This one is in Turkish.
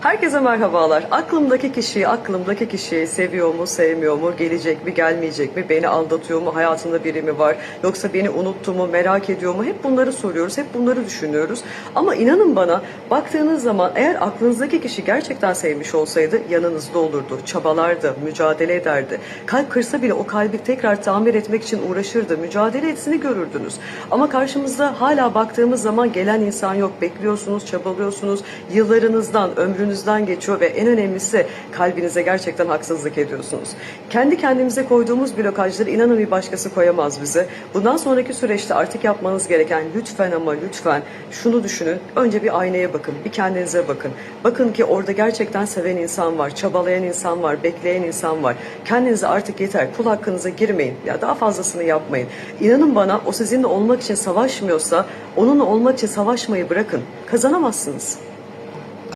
Herkese merhabalar. Aklımdaki kişiyi, aklımdaki kişiyi seviyor mu, sevmiyor mu, gelecek mi, gelmeyecek mi, beni aldatıyor mu, hayatında biri mi var, yoksa beni unuttu mu, merak ediyor mu? Hep bunları soruyoruz, hep bunları düşünüyoruz. Ama inanın bana, baktığınız zaman eğer aklınızdaki kişi gerçekten sevmiş olsaydı yanınızda olurdu, çabalardı, mücadele ederdi. Kalp kırsa bile o kalbi tekrar tamir etmek için uğraşırdı, mücadele etsini görürdünüz. Ama karşımızda hala baktığımız zaman gelen insan yok. Bekliyorsunuz, çabalıyorsunuz, yıllarınızdan, ömrünüzden geçiyor ve en önemlisi kalbinize gerçekten haksızlık ediyorsunuz. Kendi kendimize koyduğumuz blokajları inanın bir başkası koyamaz bize. Bundan sonraki süreçte artık yapmanız gereken lütfen ama lütfen şunu düşünün. Önce bir aynaya bakın, bir kendinize bakın. Bakın ki orada gerçekten seven insan var, çabalayan insan var, bekleyen insan var. Kendinize artık yeter, kul hakkınıza girmeyin. Ya daha fazlasını yapmayın. İnanın bana o sizinle olmak için savaşmıyorsa onunla olmak için savaşmayı bırakın. Kazanamazsınız.